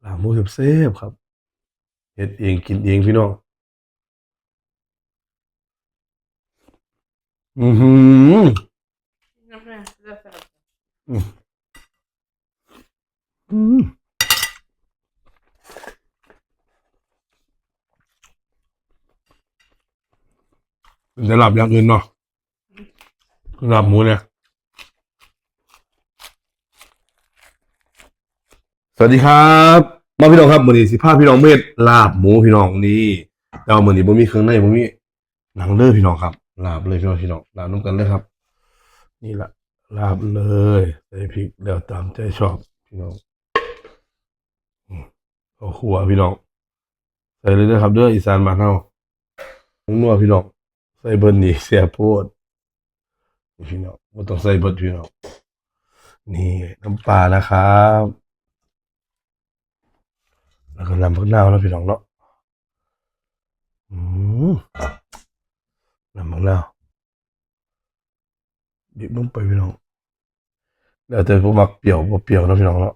หลาบหมูเซฟครับเห็ดเองกินเองพี่น้องอือหือจะหลับอย่างอื่นเนาะหลับหมูเนี่ย สวัสดีครับมาพี่น้องครับมือนี้สิพาพี่น้องเม็ดลาบหมูพี่น้องนี่แต่ว่ามือนี้บ่มีเครื่องในบ่มีหนังเด้อพี่น้องครับ ลาบเลยพี่น้องพี่น้องลาบน้ำกันเลยครับ นี่ละลาบเลยใส่พริกเดี๋ยวตามใจชอบพี่น้องเอาขัวพี่น้องใส่เลยเด้อครับเด้ออีสานบ้านเฮาผงนัวพี่น้องใส่เบิ่นนี่เสียโพดพี่น้องบ่ต้องใส่เบิดพี่น้องนี่น้ำปลานะครับ แล้วก็ลำพักนาวแล้วพี่น้องเนาะอืมลำพักนาวดิบลงไปพี่น้องแล้วแต่ผมมักเปรี้ยวบ่เปรี้ยวนะพี่น้องเนาะ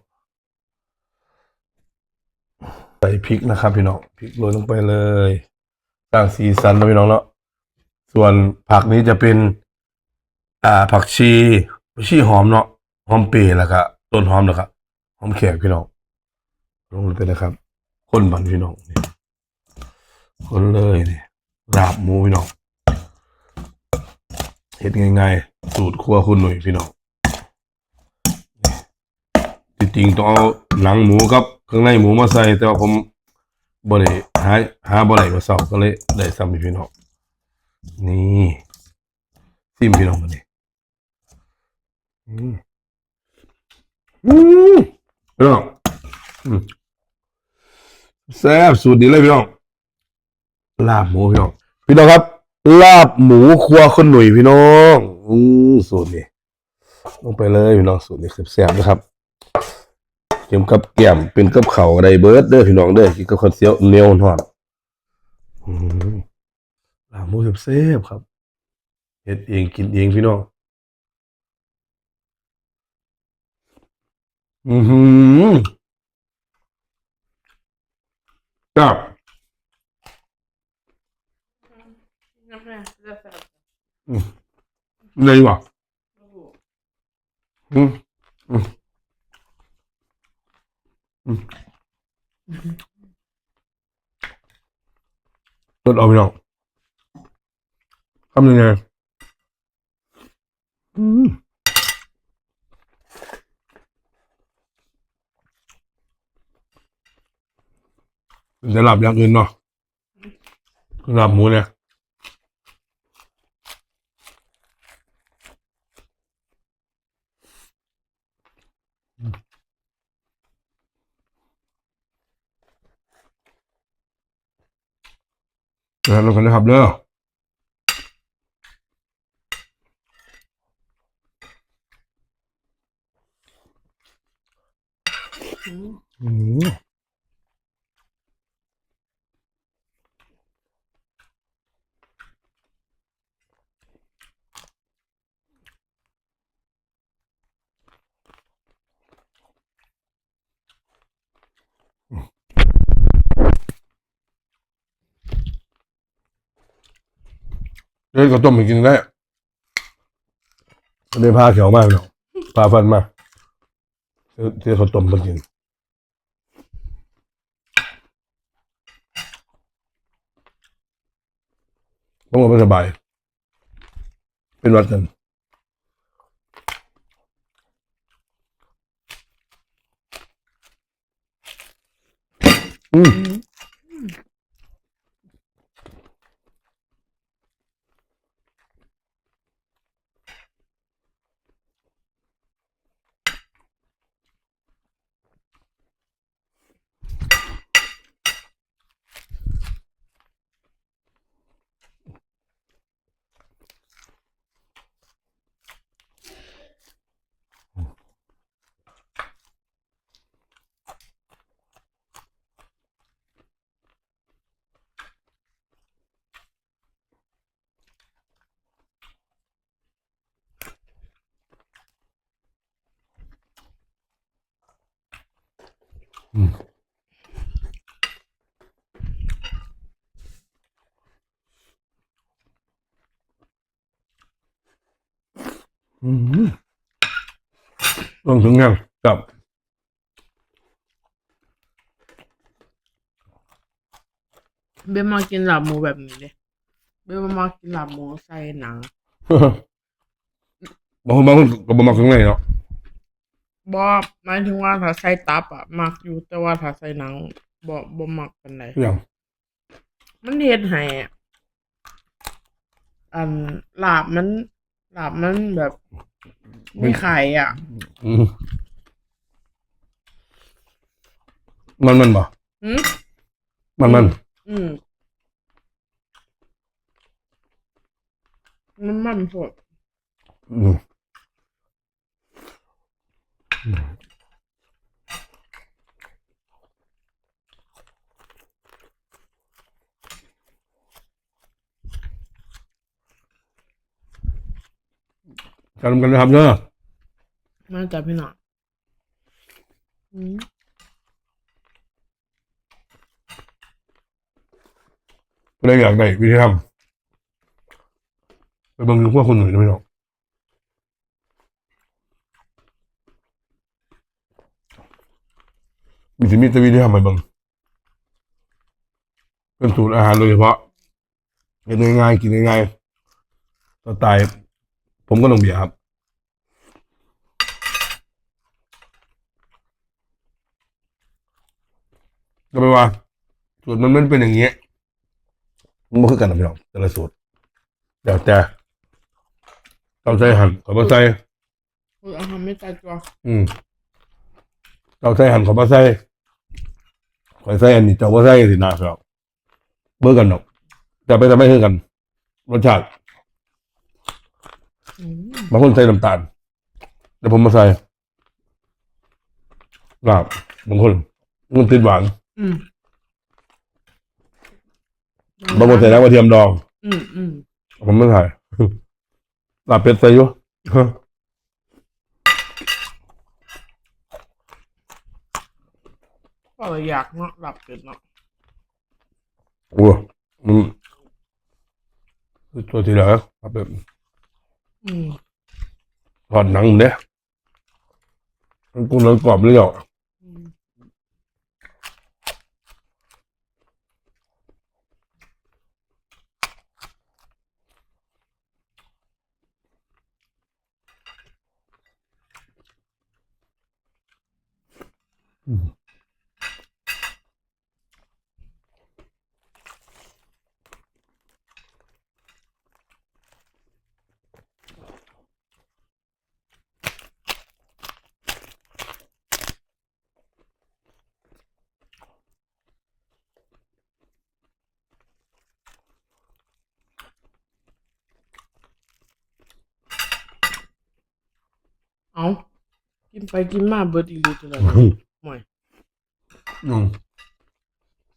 ใส่พริกนะครับพี่น้องพริกโรยลงไปเลยสร้างสีสันนะพี่น้องเนาะส่วนผักนี้จะเป็น อ่า ผักชีผักชีหอมเนาะหอมเปรย์แล้วก็ต้นหอมแล้วก็หอมแขกพี่น้องลงไปนะครับ คนบันพี่น้องนี่คนเลยนี่ลาบหมูพี่น้องเฮ็ดง่ายๆสูตรครัวคุณหนุ่ยพี่น้องจริงๆต้องเอาหนังหมูกับเครื่องในหมูมาใส่แต่ว่าผมบ่ได้หาหาบ่ได้ก็เศร้าก็เลยได้ซ้ำพี่น้องนี่ซิมพี่น้องมาดิอืมอืมพี่น้องอืม แซ่บสูตรนี้เลยพี่น้องลาบหมูพี่น้องพี่น้องครับ ลาบหมูครัวคนหนุ่ยพี่น้องอือสูตรนี้ลงไปเลยพี่น้องสูตรนี้แซ่บนะครับเกี่ยมกับแก้มเป็นกับเข่าวไดเบิร์ดเด้อพี่น้องเด้อกินกับข้าวเสียวเนียวหอนลาบหมูแซ่บครับเฮ็ดเองกินเองพี่น้องอือหือ Так. 네, 이봐. 응, 응. 응. rất ôm nhau không như này จะหลับอย่างอื่นเนาะหลับหมูเนี่ยแล้วเรากันนะครับเด้อม เล่นก็ต้มไปกินได้ได้พาเขียวมากเนาะพาฟันมาเที่ยเที่ยวเขาวต้มมากินต้องบอกไม่สบาย เป็นวัดกันอืม อืมลองถึงยังกับเบลมากินหลาบหมูแบบนี้เลยเบลมากินหลาบหมูใส่หนังบางคนบางคนก็บมาข้างในเนาะบอหมายถึงว่าถ้าใส่ตับอะมักอยู่แต่ว่าถ้าใส่หนังบอบอมักเป็นไรอย่างมันเฮ็ดให้อันลาบมัน ลาบมันแบบมีไข่อะ อืมมันมันบ่หืมมันมันอืมมันมันสด อืม จำกันนะครับเนอะมาจากพี่หน่อยอืมก็เลยอยากได้วิธีทำไปเบังพวกคนอื่นได้ไหมเนาะมีสิมีแต่วิธีทำไปเบังเป็นสูตรอาหารโดยเฉพาะกินง่ายๆกินง่ายๆสไตล์ ผมก็ลงเบียร์ครับ ก็แปลว่าสูตรมันไม่เป็นอย่างเงี้ยมันบ่คือกันนะพี่น้องแต่ละสูตรเดี๋ยวแต่เราใส่หั่นขอมาใส่คืออาหารไม่ตายตัวอืมเราใส่หั่นขอมาใส่ขอยใส่อันนี้เจ้าว่าใส่สินะพี่น้องเบื่อกันเนาะแต่ไปทำไม่คือกันรสชาติอืม บางคนใส่น้ำตาลเดี๋ยวผมมาใส่ลาบบางคนมันติดหวานอืมบางคนใส่น้ำกระเทียมดอง อืมอืมผมไม่ใส่ลาบเป็ดใส่อยู่ก็เลยอยากเนาะหลับเป็ดเนาะโอ้มันตัวที่เหลือครับแบบ อืมถอดหนังเนี่ยมันกุ้งเนื้อกรอบเลยอะอืม เอากินไปกินมาเบิดอีหลีตัวละห่วยอืม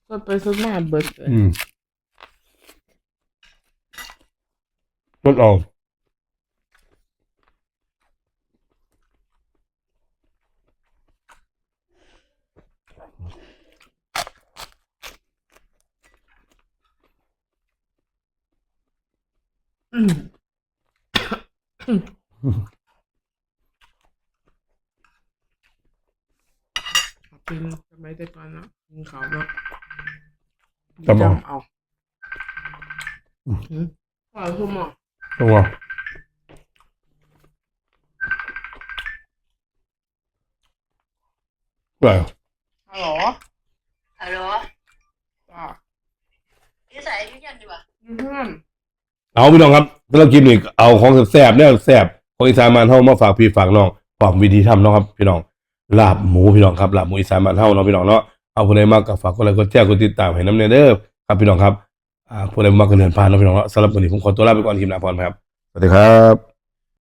สดไปสดมาเบิดเลยอืมรสออกอืมกินสมัยแต่ ก่อนเนาะกินข้าวเนาะจำเอาเอาอืมข้าวคือหมอตัวแบบฮัลโหลฮัลโหลจ้านิสัยยุ่งยันดีกว่าเพื่อนเอาพี่น้องครับสำหรับคลิปนี้เอาของแซ่บๆเนี่ยแซ่บของอีสานมานเฮามาฝากพี่ฝากน้องฝากวิธีทำเนาะครับ พี่น้อง ลาบหมูพี่น้องครับลาบหมูอีสานมานเฮาเนาะพี่น้องเนาะเอาผู้ใดมากก็ฝากกดไลค์กดแชร์กดติดตามให้น้ำเนยเด้อครับพี่น้องครับอ่าผู้ใดมากก็เดินผ่านเนาะพี่น้องเนาะสำหรับวันนี้ผมขอตัวลาไปก่อนคลิปหน้าพรครับสวัสดีครับ